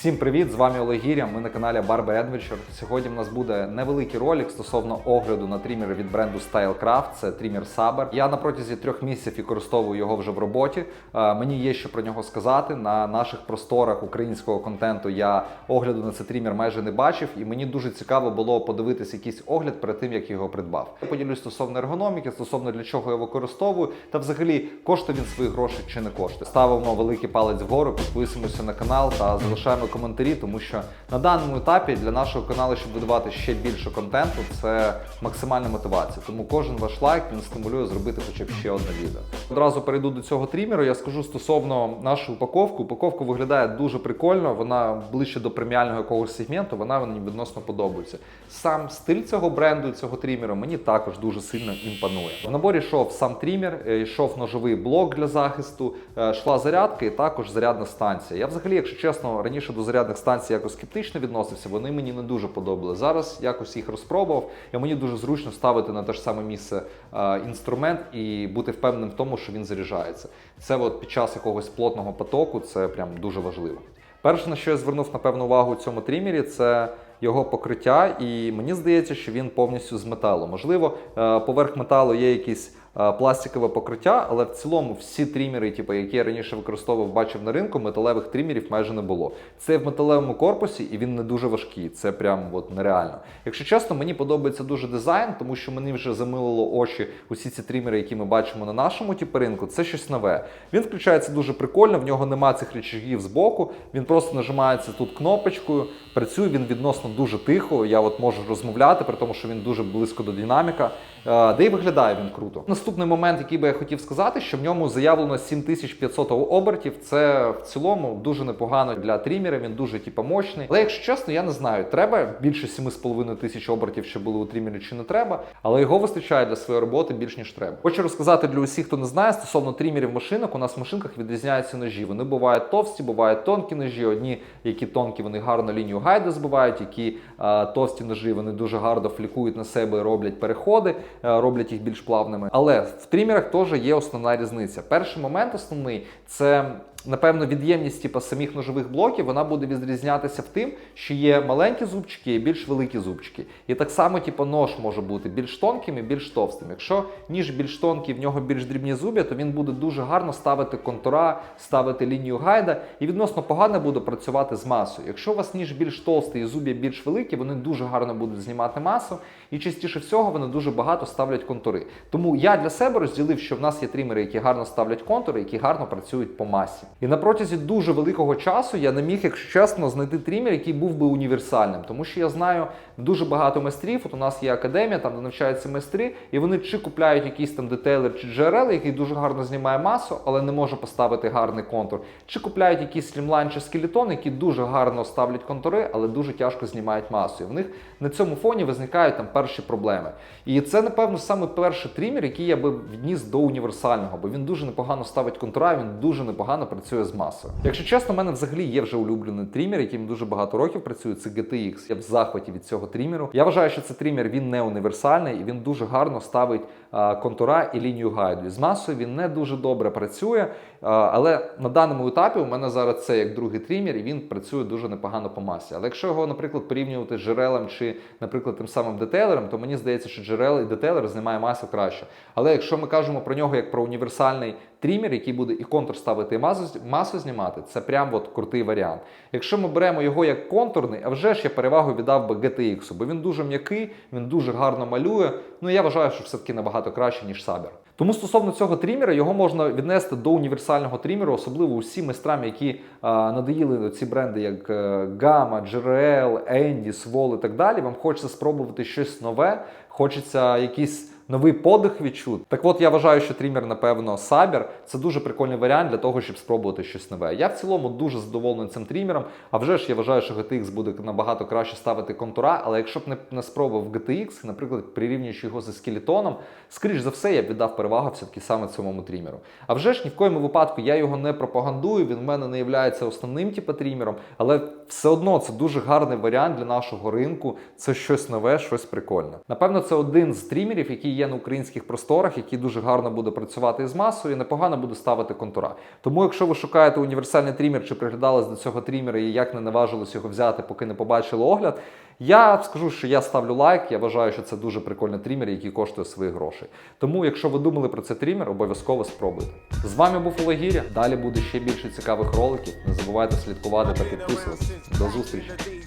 Всім привіт! З вами Олег Гіря. Ми на каналі Barber Adventure. Сьогодні в нас буде невеликий ролик стосовно огляду на трімер від бренду StyleCraft. Це трімер Saber. Я на протязі трьох місяців використовую його вже в роботі. Е, Мені є що про нього сказати. На наших просторах українського контенту я огляду на цей трімер майже не бачив, і мені дуже цікаво було подивитися якийсь огляд перед тим, як його придбав. Я поділюсь стосовно ергономіки, стосовно для чого я використовую, та взагалі коштує він свої гроші чи не коштує. Ставимо великий палець вгору, підписуємося на канал та залишаємо коментарі, тому що на даному етапі для нашого каналу, щоб видавати ще більше контенту, це максимальна мотивація. Тому кожен ваш лайк він стимулює зробити хоча б ще одне відео. Одразу перейду до цього трімеру. Я скажу стосовно нашої упаковки. Упаковка виглядає дуже прикольно. Вона ближче до преміального якогось сегменту. Вона мені відносно подобається. Сам стиль цього бренду, цього трімеру, мені також дуже сильно імпонує. В наборі йшов сам трімер, е, йшов ножовий блок для захисту, е, йшла зарядка і також зарядна станція. Я взагалі, якщо чесно, раніше до зарядних станцій якось скептично відносився. Вони мені не дуже подобали. Зараз якось їх розпробував, і мені дуже зручно ставити на те ж саме місце е, інструмент і бути впевненим в тому, що він заряджається. Це от під час якогось плотного потоку це прям дуже важливо. Перше, на що я звернув напевно увагу у цьому трімері, це його покриття, і мені здається, що він повністю з металу. Можливо, е, поверх металу є якісь пластикове покриття, але в цілому всі трімери, типу, які я раніше використовував, бачив на ринку, металевих трімерів майже не було. Це в металевому корпусі, і він не дуже важкий. Це прям от нереально. Якщо чесно, мені подобається дуже дизайн, тому що мені вже замилило очі усі ці трімери, які ми бачимо на нашому типу ринку. Це щось нове. Він включається дуже прикольно, в нього нема цих рычагів з боку. Він просто нажимається тут кнопочкою. Працює він відносно дуже тихо. Я от можу розмовляти, при тому, що він дуже близько до динаміка. Е, Де й виглядає він круто. Наступний момент, який би я хотів сказати, що в ньому заявлено 7500 обертів. Це в цілому дуже непогано для трімера. Він дуже типу, мощний. Але якщо чесно, я не знаю, треба більше 7,5 тисяч обертів, щоб були у трімері, чи не треба. Але його вистачає для своєї роботи більш ніж треба. Хочу розказати для усіх, хто не знає, стосовно трімерів машинок. У нас в машинках відрізняються ножі. Вони бувають товсті, бувають тонкі ножі. Одні, які тонкі, вони гарно лінію гайда збивають, які е, товсті ножі вони дуже гарно флікують на себе і роблять переходи, е, роблять їх більш плавними. Але в трімерах теж є основна різниця. Перший момент основний це. Напевно, від'ємність типу, самих ножових блоків вона буде відрізнятися в тим, що є маленькі зубчики і більш великі зубчики. І так само, типу, нож може бути більш тонким і більш товстим. Якщо ніж більш тонкий, в нього більш дрібні зуб'я, то він буде дуже гарно ставити контура, ставити лінію гайда і відносно погано буде працювати з масою. Якщо у вас ніж більш товстий і зуб'я більш великі, вони дуже гарно будуть знімати масу, і частіше всього вони дуже багато ставлять контури. Тому я для себе розділив, що в нас є трімери, які гарно ставлять контури, які гарно працюють по масі. І на протязі дуже великого часу я не міг, якщо чесно, знайти трімер, який був би універсальним. Тому що я знаю дуже багато майстрів. От у нас є академія, там де навчаються майстри, і вони чи купляють якийсь там детейлер чи GRL, який дуже гарно знімає масу, але не може поставити гарний контур. Чи купляють якийсь стрімлайн чи скелетон, які дуже гарно ставлять контури, але дуже тяжко знімають масу. І в них на цьому фоні визникають там перші проблеми. І це, напевно, саме перший трімер, який я би відніс до універсального, бо він дуже непогано ставить контура, він дуже непогано працює з масою. Якщо чесно, в мене взагалі є вже улюблений трімер, яким дуже багато років працює. Це GTX. Я в захваті від цього трімеру. Я вважаю, що це трімер він не універсальний і він дуже гарно ставить контура і лінію гайду. З масою він не дуже добре працює, але на даному етапі у мене зараз це як другий трімер, і він працює дуже непогано по масі. Але якщо його, наприклад, порівнювати з джерелем чи, наприклад, тим самим детейлером, то мені здається, що джерел і детейлер знімає масу краще. Але якщо ми кажемо про нього як про універсальний трімер, який буде і контур ставити, і масу, масу знімати, це прям от крутий варіант. Якщо ми беремо його як контурний, а вже ж я перевагу віддав би GTX, бо він дуже м'який, він дуже гарно малює. Ну я вважаю, що все-таки набагато краще, ніж Saber. Тому стосовно цього трімера, його можна віднести до універсального трімеру, особливо усім майстрам, які а, надоїли ці бренди, як е, Gamma, GRL, Andy, Swol і так далі. Вам хочеться спробувати щось нове, хочеться якісь новий подих відчути. Так от я вважаю, що трімер, напевно, Saber це дуже прикольний варіант для того, щоб спробувати щось нове. Я в цілому дуже задоволений цим трімером. А вже ж я вважаю, що GTX буде набагато краще ставити контура. Але якщо б не, не спробував GTX, наприклад, прирівнюючи його зі скелетоном, скоріш за все, я б віддав перевагу все-таки саме цьому трімеру. А вже ж ні в коєму випадку я його не пропагандую. Він в мене не є основним типу, трімером, але все одно це дуже гарний варіант для нашого ринку. Це щось нове, щось прикольне. Напевно, це один з трімерів, який є на українських просторах, який дуже гарно буде працювати із масою, і непогано буде ставити контура. Тому, якщо ви шукаєте універсальний трімер чи приглядались до цього трімера і як не наважились його взяти, поки не побачили огляд, я скажу, що я ставлю лайк. Я вважаю, що це дуже прикольний трімер, який коштує своїх грошей. Тому, якщо ви думали про цей трімер, обов'язково спробуйте. З вами був Олег Гіря. Далі буде ще більше цікавих роликів. Не забувайте слідкувати та підписуватися. До зустрічі!